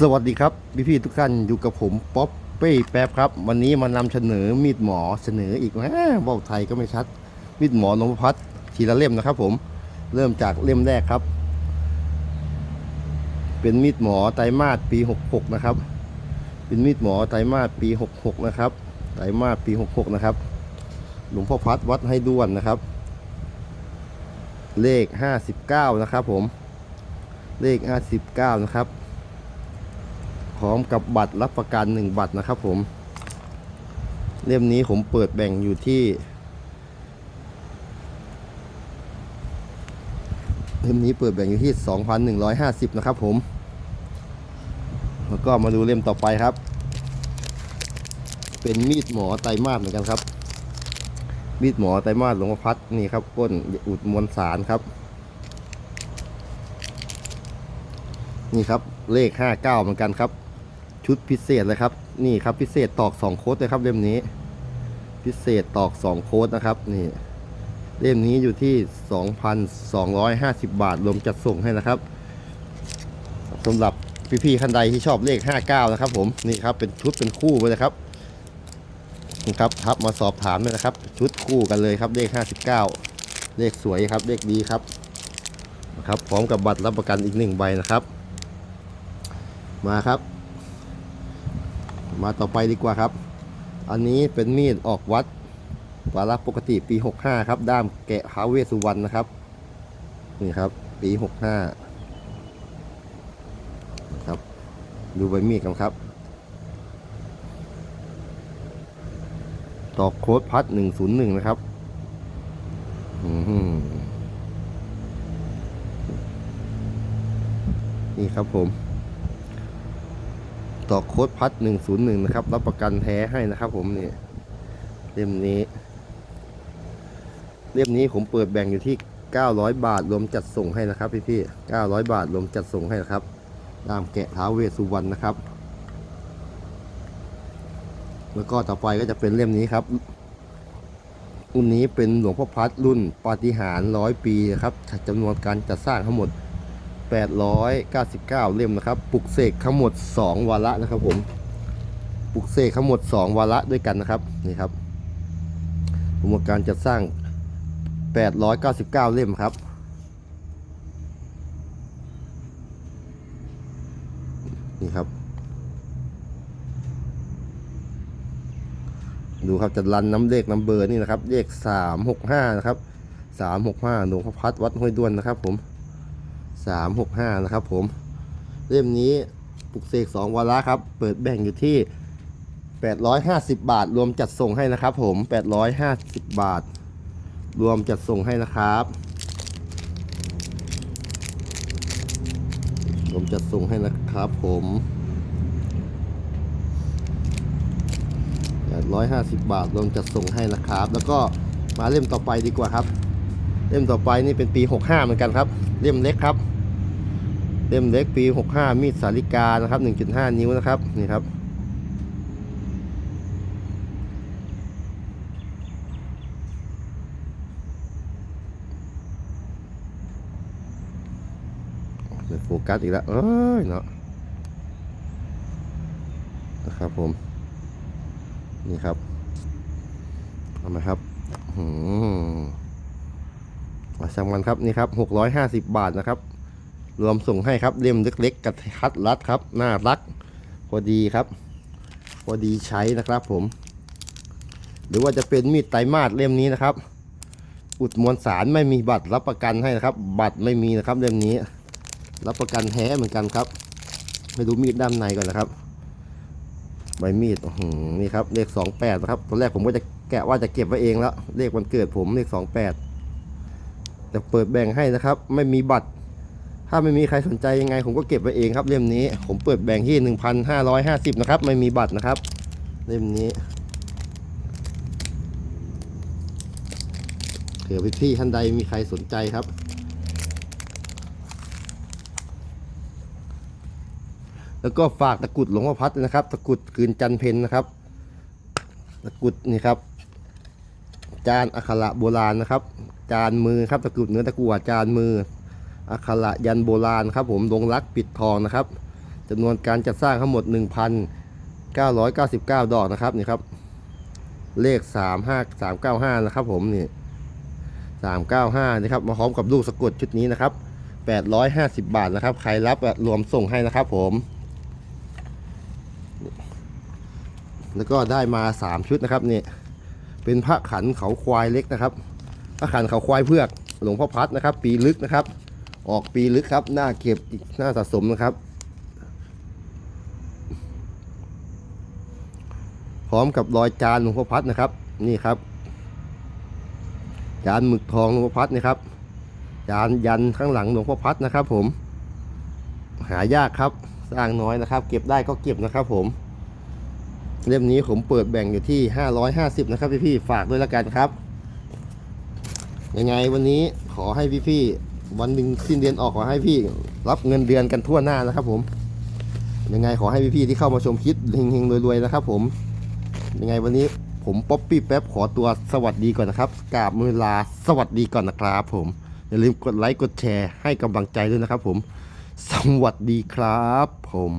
สวัสดีครับพี่พี่ทุกท่านอยู่กับผมป๊อปเป้แป๊บครับ วันนี้มานำเสนอมีดหมอเสนออีกนะเบ้าไทยก็ไม่ชัด มีดหมอนพพัฒน์ทีละเล่มนะครับ ผมเริ่มจากเล่มแรกครับ เป็นมีดหมอไตรมาสปี66นะครับ เป็นมีดหมอไตรมาสปี66นะครับไตรมาสปี66นะครับหลวงพ่อพัดวัดให้ด้วนนะครับ เลข 59นะครับ ผม เลข 59นะครับ ร้อมกับบัตรรับประกันหนึ่งบัตรนะครับผม เล่มนี้ผมเปิดแบ่งอยู่ที่เล่มนี้เปิดแบ่งอยู่ที่ 2,150 นะครับผม แล้วก็มาดูเล่มต่อไปครับ เป็นมีดหมอไตมาสเหมือนกันครับ มีดหมอไตมาสหลวงพ่อพัดนี่ครับก้นอุดมวลสารครับ นี่ครับเลข 59 เหมือนกันครับ ชุดพิเศษเลยครับ นี่ครับพิเศษตอก2โค้ดเลยครับเล่มนี้ พิเศษตอก2โค้ดนะครับนี่เล่มนี้อยู่ที่ 2,250 บาทรวมจัดส่งให้นะครับสำหรับพี่ๆคันใดที่ชอบเลข 59 นะครับ ผมนี่ครับเป็นชุดเป็นคู่ไปเลยครับนี่ครับทับมาสอบถามเลยนะครับ ชุดคู่กันเลยครับเลข 59 เลขสวยครับเลขดีครับนะครับ พร้อมกับบัตรรับประกันอีกหนึ่งใบนะครับ มาครับ มาต่อไปดีกว่าครับ อันนี้เป็นมีดออกวัดวาระปกติปี 65 ครับ ด้ามแกะท้าวเวสุวรรณนะครับ นี่ครับ ปี 65ครับ ดูใบมีดกันครับ ตอกโค้ดพัด 101 นะครับนี่ครับผม ต่อโค้ดพัด101นะครับ รับประกันแท้ให้นะครับ ผมนี่เล่มนี้ เล่มนี้ผมเปิดแบ่งอยู่ที่900บาทรวมจัดส่งให้นะครับ พี่พี่ๆ900บาทรวมจัดส่งให้นะครับดามแกะท้าเวสสุวรรณนะครับ แล้วก็ต่อไปก็จะเป็นเล่มนี้ครับรุ่นนี้เป็นหลวงพ่อพัดรุ่นปาฏิหาริย์ร้อยปีนะครับจำนวนการจัดสร้างทั้งหมด 899 เล่มนะครับปลุกเสกทั้งหมด 2 วาระนะครับผมปลุกเสกทั้งหมด 2 วาระด้วยกันนะครับนี่ครับกระบวนการจัดสร้าง 899 เล่มครับนี่ครับ ดูครับจะรันน้ำเลขน้ำเบอร์นี่นะครับเลข365นะครับ365หลวงพ่อพัดวัดห้วยด้วนนะครับผม สามหกห้านะครับผม เล่มนี้ปลุกเสกสองวาระครับ เปิดแบ่งอยู่ที่แปดร้อยห้าสิบบาท รวมจัดส่งให้นะครับผมแปดร้อยห้าสิบบาท รวมจัดส่งให้นะครับ รวมจัดส่งให้นะครับผมแปดร้อยห้าสิบบาท รวมจัดส่งให้นะครับ แล้วก็มาเล่มต่อไปดีกว่าครับ เล่มต่อไปนี่เป็นปี 65 เหมือนกันครับ เล่มเล็กครับ เล่มเล็กปี 65 มีดสาริกานะครับ 1.5 นิ้วนะครับ นี่ครับ โฟกัสอีกแล้วเอ้ยเนาะนะครับผม นี่ครับ เอามาครับหืมมาช่างมันครับ นี่ครับหกร้อยห้าสิบบาทนะครับ รวมส่งให้ครับเล่มเล็กๆกระทัดรัดครับ น่ารัก พอดีครับ พอดีใช้นะครับผม หรือว่าจะเป็นมีดไตรมาสเล่มนี้นะครับ อุดมวลสารไม่มีบัตรรับประกันให้นะครับ บัตรไม่มีนะครับเล่มนี้ รับประกันแท้เหมือนกันครับไปดูมีดด้านในก่อนนะครับ ใบมีดนี่ครับเลขสองแปดนะครับตอนแรกผมก็จะแกะว่าจะเก็บไว้เองแล้วเลขวันเกิดผมเลขสองแปดแต่เปิดแบ่งให้นะครับ ไม่มีบัตร ถ้าไม่มีใครสนใจยังไง ผมก็เก็บไว้เองครับเล่มนี้ ผมเปิดแบ่งที่ 1,550 นะครับ ไม่มีบัตรนะครับ เล่มนี้เผื่อพี่ๆท่านใดมีใครสนใจครับ แล้วก็ฝากตะกรุดหลวงพ่อพัดนะครับ ตะกรุดคืนจันเพนนะครับ ตะกรุดนี่ครับ จานอักขระโบราณนะครับ จานมือครับ ตะกรุดเนื้อตะกั่วจานมือ อักขระยันโบราณครับผมลงรักปิดทองนะครับจำนวนการจัดสร้างทั้งหมด 1,999 ดอกนะครับนี่ครับ เลข 35 395 นะครับผมนี่ 395 นะครับมาพร้อมกับลูกสะกดชุดนี้นะครับ 850 บาทนะครับ ใครรับรวมส่งให้นะครับผม แล้วก็ได้มา 3 ชุดนะครับนี่เป็นพระขันเขาควายเล็กนะครับ พระขันเขาควายเพือก หลวงพ่อพัดนะครับ ปีลึกนะครับ ออกปีลึกครับ หน้าเก็บอีกหน้าสะสมนะครับ พร้อมกับรอยจานหลวงพ่อพัดนะครับ นี่ครับ จานหมึกทองหลวงพ่อพัดนะครับ จานยันข้างหลังหลวงพ่อพัดนะครับ ผม หายากครับ สร้างน้อยนะครับ เก็บได้ก็เก็บนะครับ ผม เล่มนี้ผมเปิดแบ่งอยู่ที่ 550 นะครับพี่ๆฝากด้วยละกันครับยังไงวันนี้ขอให้พี่ๆ วันหนึ่งสิ้นเดือนออกขอให้พี่รับเงินเดือนกันทั่วหน้านะครับผมยังไงขอให้พี่ๆที่เข้ามาชมคลิปเฮงๆรวยๆนะครับผมยังไงวันนี้ผมป๊อปปี้แป๊บขอตัวสวัสดีก่อนนะครับกราบมือลาสวัสดีก่อนนะครับ ผมอย่าลืมกดไลค์กดแชร์ให้กำลังใจด้วยนะครับ ผม สวัสดีครับ ผม